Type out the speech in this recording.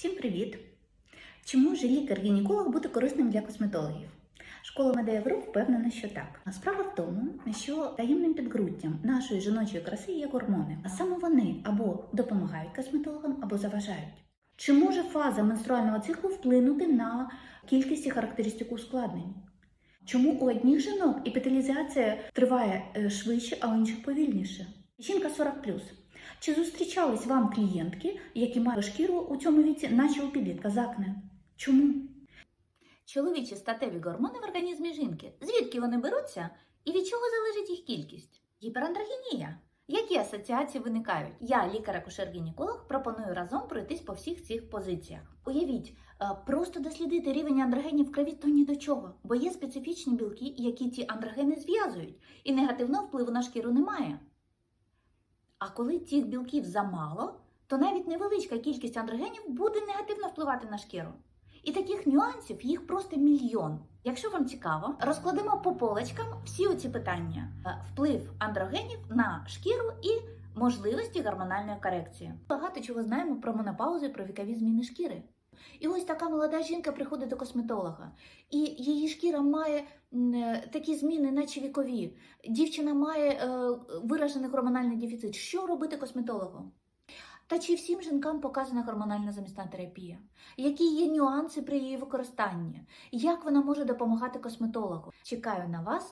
Всім привіт! Чи може лікар-гінеколог бути корисним для косметологів? Школа Медея Груп впевнена, що так. Справа в тому, що таємним підґрунтям нашої жіночої краси є гормони, а саме вони або допомагають косметологам, або заважають. Чи може фаза менструального циклу вплинути на кількість і характеристику ускладнень? Чому у одних жінок епіталізація триває е, швидше, а у інших повільніше? Жінка 40 чи зустрічались вам клієнтки, які мають шкіру у цьому віці, наче у підлітка з акне? Чому? Чоловічі статеві гормони в організмі жінки. Звідки вони беруться і від чого залежить їх кількість? Гіперандрогенія. Які асоціації виникають? Я, лікар-акушер-гінеколог, пропоную разом пройтись по всіх цих позиціях. Уявіть, е, просто дослідити рівень андрогенів в крові то ні до чого, бо є специфічні білки, які ці андрогени зв'язують, і негативного впливу на шкіру немає. А коли цих білків замало, то навіть невеличка кількість андрогенів буде негативно впливати на шкіру. І таких нюансів їх просто мільйон. Якщо вам цікаво, розкладемо по полочкам всі оці питання: Е, вплив андрогенів на шкіру і можливості гормональної корекції. Багато чого знаємо про менопаузу і про вікові зміни шкіри. І ось така молода жінка приходить до косметолога, і її шкіра має е, такі зміни, наче вікові. Дівчина має е, виражений гормональний дефіцит. Що робити косметологу? Та чи всім жінкам показана гормональна замісна терапія? Які є нюанси при її використанні? Як вона може допомагати косметологу? Чекаю на вас